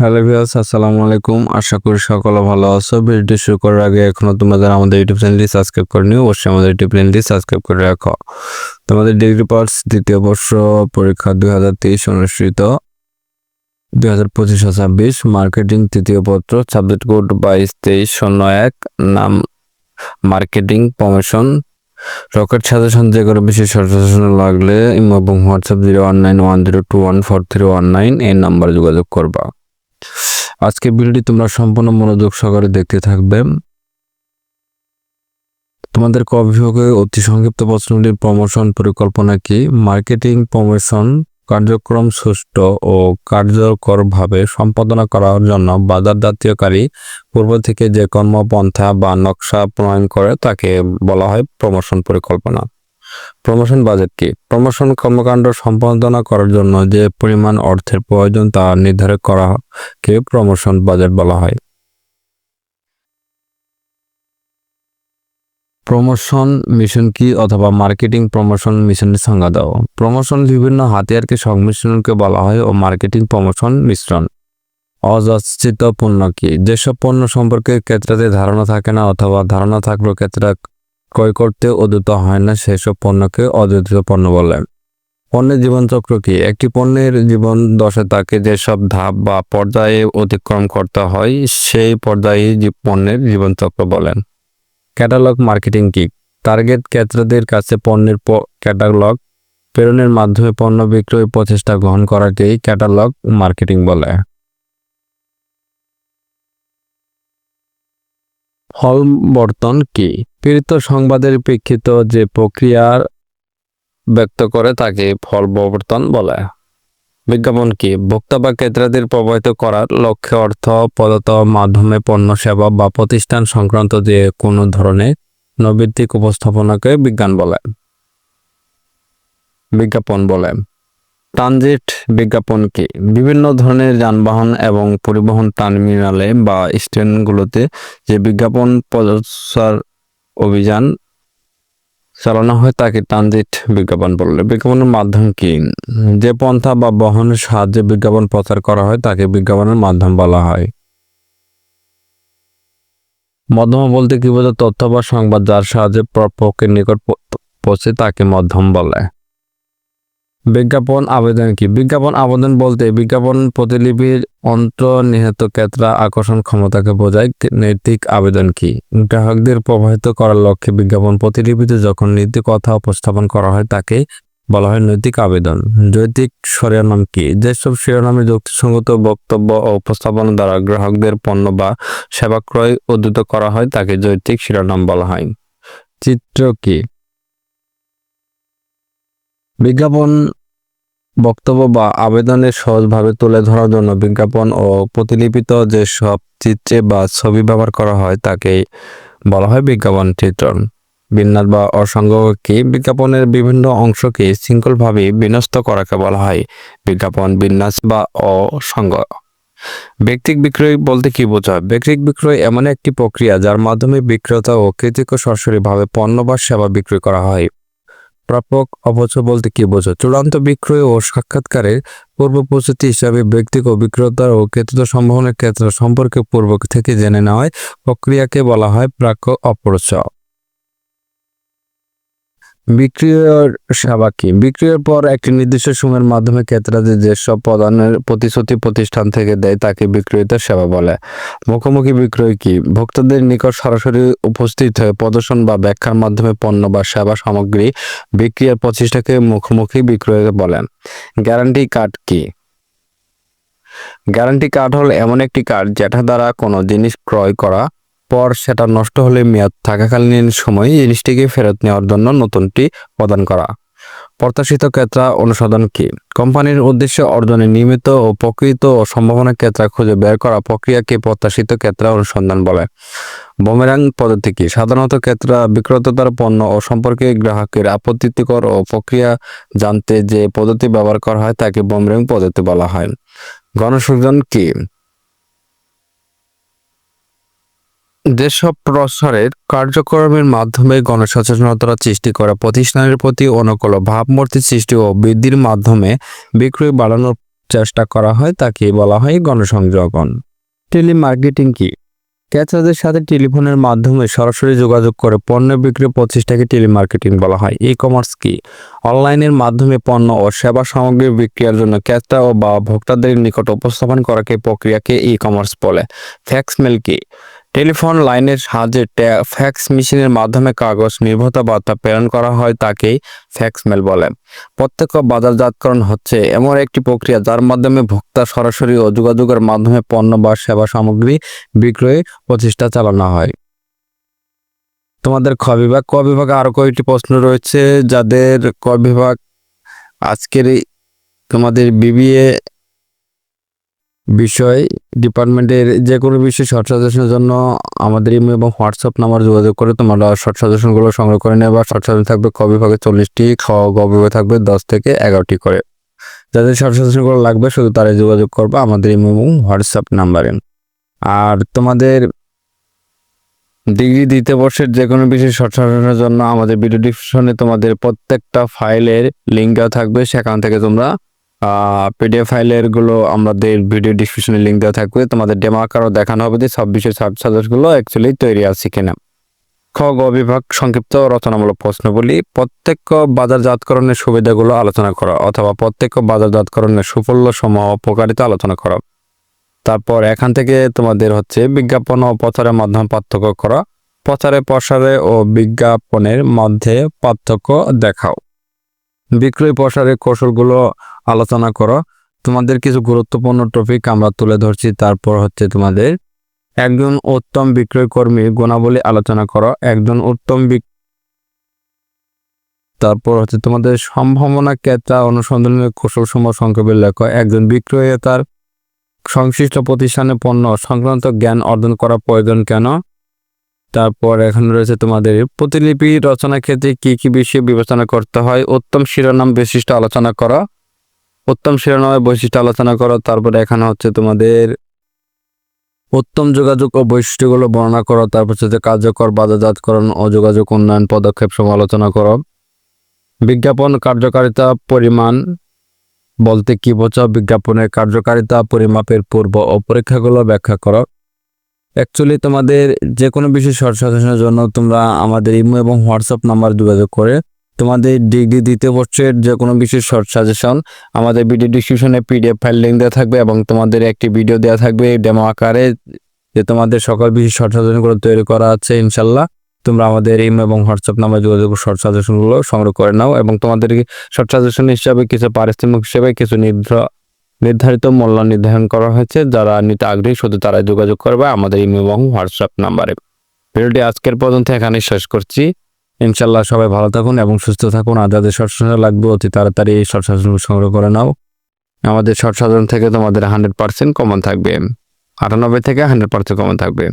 Hello viewers, আসসালামু আলাইকুম। আশা করি সকলে ভালো আছো। ভিডিওটি শুরু করার আগে এখনও তোমাদের আমাদের ইউটিউব চ্যানেলটি সাবস্ক্রাইব করনি, অবশ্যই আমাদের ইউটিউব চ্যানেলটি সাবস্ক্রাইব করে রাখো। তোমাদের ডিগ্রি পার্টস দ্বিতীয় বর্ষ পরীক্ষা দুই হাজার তেইশ অনুষ্ঠিত, দুই হাজার পঁচিশ ছাব্বিশ। মার্কেটিং তৃতীয় পত্র সাবজেক্ট কোড বাইশ তেইশ শূন্য এক, নাম মার্কেটিং প্রমোশন রকেট সাজেশন যে কোনো বিশেষ সাজেশন লাগলে এবং WhatsApp zero one nine one zero two one four three one nine এই নাম্বারে যোগাযোগ করবা। আজকে ভিডিওটি তোমরা সম্পূর্ণ মনোযোগ সহকারে দেখতে থাকবে। তোমাদের বিভাগে অতি সংক্ষিপ্ত প্রশ্নটির প্রমোশন পরিকল্পনা কি? মার্কেটিং প্রমোশন কার্যক্রম সুষ্ঠু ও কার্যকরভাবে সম্পাদনা করার জন্য বাজার জাতীয়কারী পূর্ব থেকে যে কর্মপন্থা বা নকশা প্রণয়ন করে তাকে বলা হয় প্রমোশন পরিকল্পনা। প্রমোশন বাজেট কি? প্রমোশন কর্মকাণ্ড সম্পাদনা করার জন্য যে পরিমাণ অর্থের প্রয়োজন তা নির্ধারণ করা কে প্রমোশন বাজেট বলা হয়? প্রমোশন মিশন কি অথবা মার্কেটিং প্রমোশন মিশনের সংজ্ঞা দাও। প্রমোশন বিভিন্ন হাতিয়ারকে সংমিশ্রণকে বলা হয় ও মার্কেটিং প্রমোশন মিশ্রণ। অযাচিত পণ্য কি? যেসব পণ্য সম্পর্কে ক্রেতাদের ধারণা থাকে না অথবা ধারণা থাকলেও ক্রেতারা ক্রয় করতে উদ্যত হয় না, সেসব পণ্যকে অযাচিত পণ্য বলে। পণ্যের জীবনচক্র কি? একটি পণ্যের জীবন দশে তাকে যেসব ধাপ বা পর্যায়ে অতিক্রম করতে হয়, সেই পর্যায়ে পণ্যের জীবনচক্র বলেন। ক্যাটালগ মার্কেটিং কি? টার্গেট ক্রেতাদের কাছে পণ্যের ক্যাটালগ প্রেরণের মাধ্যমে পণ্য বিক্রয় প্রচেষ্টা গ্রহণ করাকেই ক্যাটালগ মার্কেটিং বলে। ফলবর্তন কি? পীড়িত সংবাদের প্রেক্ষিত যে প্রক্রিয়ার ব্যক্ত করে তাকে ফলবর্তন বলে। বিজ্ঞাপন কি? ভোক্তা বা ক্রেতাদের প্রভাবিত করার লক্ষ্যে অর্থ প্রদত্ত মাধ্যমে পণ্য, সেবা বা প্রতিষ্ঠান সংক্রান্ত যে কোনো ধরনের নৈবিত্তিক উপস্থাপনাকে বিজ্ঞান বলে। বিজ্ঞাপন বলে। ট্রানজিট বিজ্ঞাপন কি বিভিন্ন ধরনের যানবাহন এবং পরিবহন টার্মিনালে বা স্ট্যান্ডগুলোতে যে বিজ্ঞাপন প্রচার অভিযান চালানো হয়, তাকে ট্রানজিট বিজ্ঞাপন বলে। বিজ্ঞাপনের মাধ্যম কি? যে পন্থা বা বহনের সাহায্যে বিজ্ঞাপন প্রচার করা হয়, তাকে বিজ্ঞাপনের মাধ্যম বলা হয়। মধ্যম বলতে কি বোঝায়? তথ্য বা সংবাদ যার সাহায্যে প্রাপকের নিকট পৌঁছে, তাকে মধ্যম বলে। বিজ্ঞাপন আবেদন কি? বিজ্ঞাপন আবেদন বলতে বিজ্ঞাপন প্রতিলিপির অন্তর্নিহিত ক্রেতা আকর্ষণ ক্ষমতাকে বোঝায় নৈতিক আবেদন কি? গ্রাহকদের প্রভাবিত করার লক্ষ্যে বিজ্ঞাপন প্রতিলিপিতে যখন নীতি কথা উপস্থাপন করা হয়, তাকে বলা হয় নৈতিক আবেদন। যৌতিক শিরোনাম কি? যেসব শিরোনামে যুক্তিসঙ্গত বক্তব্য ও উপস্থাপন দ্বারা গ্রাহকদের পণ্য বা সেবা ক্রয় উদ্ধৃত করা হয়, তাকে যৌতিক শিরোনাম বলা হয়। চিত্র কি? বিজ্ঞাপন, বক্তব্য বা আবেদনে সহজভাবে তুলে ধরার জন্য বিজ্ঞাপন ও প্রতিলিপিত যেসব চিত্রে বা ছবি ব্যবহার করা হয় তাকে বলা হয় বিজ্ঞাপন চিত্রণ বিন্যাস বা অসঙ্গ কি? বিজ্ঞাপনের বিভিন্ন অংশকে শৃঙ্খলভাবে বিন্যস্ত করাকে বলা হয় বিজ্ঞাপন, বিন্যাস বা অসঙ্গ। ব্যক্তিক বিক্রয় বলতে কি বোঝায়? ব্যক্তিক বিক্রয় এমন একটি প্রক্রিয়া যার মাধ্যমে বিক্রেতা ও কৃতিক সরাসরিভাবে পণ্য বা সেবা বিক্রয় করা হয়। প্রাপক অবচ বলতে কি বোঝো? চূড়ান্ত বিক্রয় ও সাক্ষাৎকারের পূর্ব প্রস্তুতি হিসাবে ব্যক্তিক অভিজ্ঞতা ও ক্ষেত্র সম্ভাবনার ক্ষেত্র সম্পর্কে পূর্ব থেকে জেনে নেওয়ায় প্রক্রিয়াকে বলা হয় প্রাক অপরচ বিক্রিয়ার সেবা কি? বিক্রিয়ার পর একটি নির্দিষ্ট সময়ের মাধ্যমে ক্রেতাদের যেসব প্রদানের প্রতিশ্রুতি প্রতিষ্ঠান থেকে দেয়, তাকে বিক্রয়িতার সেবা বলে। মুখোমুখি বিক্রয় কি? ভোক্তাদের নিকট সরাসরি উপস্থিত হয়ে প্রদর্শন বা ব্যাখ্যার মাধ্যমে পণ্য বা সেবা সামগ্রী বিক্রিয়ার প্রচেষ্টাকে মুখোমুখি বিক্রয় বলেন। গ্যারান্টি কার্ড কি? গ্যারান্টি কার্ড হল এমন একটি কার্ড যেটা দ্বারা কোনো জিনিস ক্রয় করা পর সেটা নষ্ট হলে মেয়াদ থাকাকালীন সময় জিনিসটিকে ফেরত নেওয়ার জন্য নতুনটি প্রদান করা। প্রত্যাশিত ক্রেতা অনুসন্ধান কি? কোম্পানির উদ্দেশ্য অর্জনে নিয়মিত ও প্রকৃত ও সম্ভাবনা ক্রেতা খুঁজে বের করা প্রক্রিয়াকে প্রত্যাশিত ক্রেতা অনুসন্ধান বলে। বোমেরাং পদ্ধতি কি? সাধারণত ক্রেতা বিক্রেতার পণ্য ও সম্পর্কে গ্রাহকের আপত্তিকর ও প্রক্রিয়া জানতে যে পদ্ধতি ব্যবহার করা হয় তাকে বোমেরাং পদ্ধতি বলা হয়। গণসংযোজন কি? যেসব প্রসারের কার্যক্রমের মাধ্যমে গণসচেতনতা সৃষ্টি করা প্রতিষ্ঠানের প্রতি অনুকূল ভাবমূর্তি সৃষ্টি ও বৃদ্ধির মাধ্যমে বিক্রয় বাড়ানোর চেষ্টা করা হয়, তাকে বলা হয় গণসংযোগন টেলিমার্কেটিং কি? ক্রেতাদের সাথে টেলিফোনের মাধ্যমে সরাসরি যোগাযোগ করে পণ্য বিক্রি প্রচেষ্টাকে টেলিমার্কেটিং বলা হয়। ই কমার্স কি? অনলাইনের মাধ্যমে পণ্য ও সেবা সামগ্রী বিক্রিয়ার জন্য ক্রেতা ও বা ভোক্তাদের নিকট উপস্থাপন করাকে প্রক্রিয়াকে ই কমার্স বলে। ফ্যাক্স মেল কি? টেলিফোন লাইনের সাহায্যে ফ্যাক্স মেশিনের মাধ্যমে কাগজ নির্ভরতা বার্তা প্রেরণ করা হয় তাকেই ফ্যাক্স মেল বলে। প্রত্যক্ষ বাজারজাতকরণ হচ্ছে এমন একটি প্রক্রিয়া যার মাধ্যমে ভোক্তা সরাসরি ও যোগাযোগের মাধ্যমে পণ্য বা সেবা সামগ্রী বিক্রয়ে প্রচেষ্টা চালানো হয়। তোমাদের খ বিভাগ ক বিভাগে আরও কয়েকটি প্রশ্ন রয়েছে যাদের ক বিভাগ আজকের তোমাদের বিবিএ বিষয়, ডিপার্টমেন্টের যে কোনো বিষয়ে শর্ট সাজেশনের জন্য আমাদের ইমেল এবং হোয়াটসঅ্যাপ নাম্বার যোগাযোগ করে তোমরা শর্ট সাজেশনগুলো সংগ্রহ করে নেবে। বা শর্ট সাজেশন থাকবে ক বিভাগে চল্লিশটি, খ গ বিভাগে থাকবে দশ থেকে এগারোটি করে। যাদের শর্ট সাজেশনগুলো লাগবে শুধু তারাই যোগাযোগ করবে আমাদের ইমেল এবং হোয়াটসঅ্যাপ নাম্বারে। আর তোমাদের ডিগ্রি দ্বিতীয় বর্ষের যে কোনো বিষয়ে শর্ট সাজেশনের জন্য আমাদের ভিডিও ডিসক্রিপশনে তোমাদের প্রত্যেকটা ফাইলের লিঙ্ক দেওয়া থাকবে। সেখান থেকে তোমরা পিডিএফ ফাইলেরগুলো আমাদের ভিডিও ডিসক্রিপশনে লিঙ্ক দেওয়া থাকবে। তোমাদের ডেমো আকারও দেখানো হবে যে সব বিষয় সার্চ সাজেশনগুলো অ্যাকচুয়ালি তৈরি আছে কিনা। খ, গ বিভাগ, সংক্ষিপ্ত রচনামূলক প্রশ্নগুলি প্রত্যেক বাজারজাতকরণের সুবিধাগুলো আলোচনা করা, অথবা প্রত্যেক বাজারজাতকরণের সুফল্য সমূহ উপকারিতা আলোচনা করা। তারপর এখান থেকে তোমাদের হচ্ছে বিজ্ঞাপন ও প্রচারের মাধ্যমে পার্থক্য করা, প্রচারে প্রসারে ও বিজ্ঞাপনের মধ্যে পার্থক্য দেখাও। বিক্রয় প্রসারের কৌশলগুলো আলোচনা করো। তোমাদের কিছু গুরুত্বপূর্ণ টপিক আমরা তুলে ধরছি। তারপর হচ্ছে তোমাদের একজন উত্তম বিক্রয় কর্মীর গুণাবলী আলোচনা করো। একজন উত্তম তারপর হচ্ছে তোমাদের সম্ভাবনা ক্রেতা অনুসন্ধানের কৌশল সমূহ সংক্ষেপে লেখো। একজন বিক্রয়েতার সংশ্লিষ্ট প্রতিষ্ঠানে পণ্য সংক্রান্ত জ্ঞান অর্জন করা প্রয়োজন কেন? তারপর এখানে রয়েছে তোমাদের প্রতিলিপি, রচনা ক্ষেত্রে কি কি বিষয় বিবেচনা করতে হয়, উত্তম শিরোনাম বৈশিষ্ট্য আলোচনা করা। উত্তম শিরোনামের বৈশিষ্ট্য আলোচনা করো, তারপরে এখানে হচ্ছে তোমাদের উত্তম যোগাযোগ ও বৈশিষ্ট্যগুলো বর্ণনা করো, তারপর হচ্ছে কার্যকর বাজারজাতকরণ ও যোগাযোগ উন্নয়ন পদক্ষেপ সমূহ আলোচনা করো। বিজ্ঞাপন কার্যকারিতা পরিমাণ বলতে কি বোঝাও, বিজ্ঞাপনের কার্যকারিতা পরিমাপের পূর্ব ও পরীক্ষাগুলো ব্যাখ্যা করো। অ্যাকচুয়ালি তোমাদের যে কোনো বিষয় শর্ট সাজেশনের জন্য তোমরা আমাদের ইমো এবং হোয়াটসঅ্যাপ নাম্বার যোগাযোগ করে তোমাদের ডিগ্রি দ্বিতীয় বর্ষের যে কোনো বিষয় শর্ট সাজেশন আমাদের ভিডিও ডিসক্রিপশনে পিডিএফ ফাইল লিঙ্ক দেওয়া থাকবে এবং তোমাদের একটি ভিডিও দেওয়া থাকবে ডেমো আকারে যে তোমাদের সকল বিষয় শর্ট সাজেশনগুলো তৈরি করা আছে ইনশাল্লাহ তোমরা আমাদের ইমো এবং হোয়াটসঅ্যাপ নাম্বার যোগাযোগ শর্ট সাজেশনগুলো সংগ্রহ করে নাও এবং তোমাদের শর্ট সাজেশন হিসাবে কিছু পারিশ্রমিক হিসেবে কিছু নির্ধার নির্ধারিত মূল্য নির্ধারণ করা হয়েছে। যারা নিতে আগ্রহী, শুধু তারাই যোগাযোগ করবে আমাদের ইমেল এবং হোয়াটসঅ্যাপ নাম্বারে। ভিডিওটি আজকের পর্যন্ত এখানেই শেষ করছি। ইনশাল্লাহ সবাই ভালো থাকুন এবং সুস্থ থাকুন। আর যাদের শর্ট সাজন লাগবে, অতি তাড়াতাড়ি এই শর্ট সাজন সংগ্রহ করে নাও। আমাদের শর্ট সাজন থেকে তোমাদের হান্ড্রেড পার্সেন্ট কমন থাকবে। আটানব্বই থেকে হান্ড্রেড পার্সেন্ট কমন থাকবে।